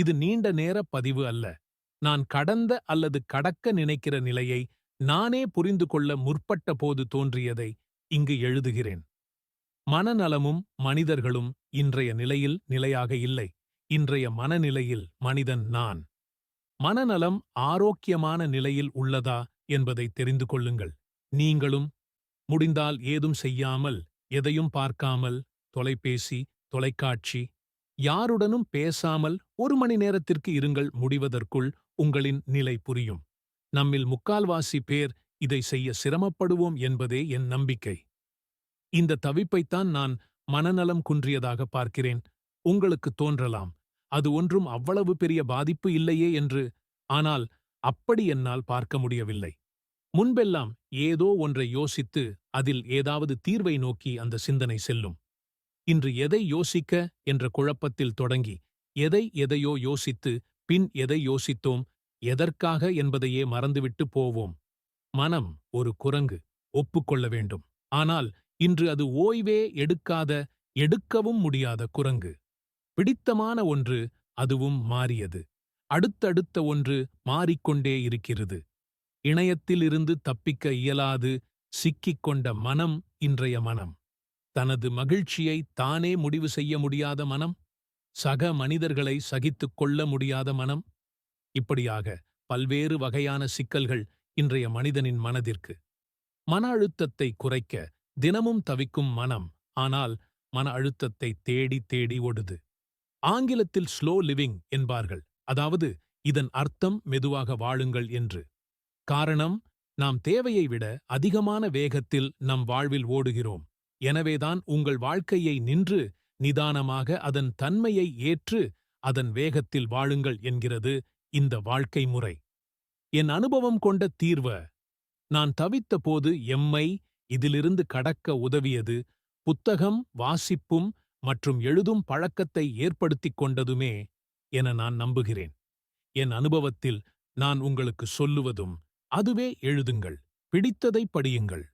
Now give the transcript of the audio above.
இது நீண்ட நேர பதிவு அல்ல. நான் கடந்த அல்லது கடக்க நினைக்கிற நிலையை நானே புரிந்து கொள்ள முற்பட்ட போது தோன்றியதை இங்கு எழுதுகிறேன். மனநலமும் மனிதர்களும் இன்றைய நிலையில் நிலையாக இல்லை. இன்றைய மனநிலையில் மனிதன் நான். மனநலம் ஆரோக்கியமான நிலையில் உள்ளதா என்பதை தெரிந்து கொள்ளுங்கள். நீங்களும் முடிந்தால் ஏதும் செய்யாமல் எதையும் பார்க்காமல் தொலைபேசி தொலைக்காட்சி யாருடனும் பேசாமல் ஒரு மணி நேரத்திற்கு இருங்கள் முடிவதற்குள் உங்களின் நிலை புரியும். நம்மில் முக்கால்வாசி பேர் இதை செய்ய சிரமப்படுவோம் என்பதே என் நம்பிக்கை. இந்த தவிப்பைத்தான் நான் மனநலம் குன்றியதாக பார்க்கிறேன். உங்களுக்கு தோன்றலாம். அது ஒன்றும் அவ்வளவு பெரிய பாதிப்பு இல்லையே என்று ஆனால் அப்படி என்னால் பார்க்க முடியவில்லை. முன்பெல்லாம் ஏதோ ஒன்றை யோசித்து அதில் ஏதாவது தீர்வை நோக்கி அந்த சிந்தனை செல்லும். இன்று எதை யோசிக்க என்ற குழப்பத்தில் தொடங்கி எதை எதையோ யோசித்து பின் எதை யோசித்தோம் எதற்காக என்பதையே மறந்துவிட்டு போவோம். மனம் ஒரு குரங்கு ஒப்புக்கொள்ள வேண்டும். ஆனால் இன்று அது ஓய்வே எடுக்காத எடுக்கவும் முடியாத குரங்கு. பிடித்தமான ஒன்று அதுவும் மாறியது. அடுத்தடுத்த ஒன்று மாறிக்கொண்டே இருக்கிறது. இணையத்திலிருந்து தப்பிக்க இயலாது சிக்கிக் கொண்ட மனம் இன்றைய மனம். தனது மகிழ்ச்சியை தானே முடிவு செய்ய முடியாத மனம் சக மனிதர்களை சகித்துக் கொள்ள முடியாத மனம். இப்படியாக பல்வேறு வகையான சிக்கல்கள் இன்றைய மனிதனின் மனதிற்கு. மன அழுத்தத்தை குறைக்க தினமும் தவிக்கும் மனம் ஆனால் மன அழுத்தத்தை தேடி தேடி ஓடுது. ஆங்கிலத்தில் ஸ்லோ லிவிங் என்பார்கள் அதாவது இதன் அர்த்தம் மெதுவாக வாழுங்கள் என்று. காரணம் நாம் தேவையை விட அதிகமான வேகத்தில் நம் வாழ்வில் ஓடுகிறோம். எனவேதான் உங்கள் வாழ்க்கையை நின்று நிதானமாக அதன் தன்மையை ஏற்று அதன் வேகத்தில் வாழுங்கள் என்கிறது இந்த வாழ்க்கை முறை. என் அனுபவம் கொண்ட தீர்வ நான் தவித்த போது எம்மை இதிலிருந்து கடக்க உதவியது புத்தகம் வாசிப்பும் மற்றும் எழுதும் பழக்கத்தை ஏற்படுத்திக் கொண்டதுமே என நான் நம்புகிறேன். என் அனுபவத்தில் நான் உங்களுக்கு சொல்லுவதும் அதுவே எழுதுங்கள் பிடித்ததை படியுங்கள்.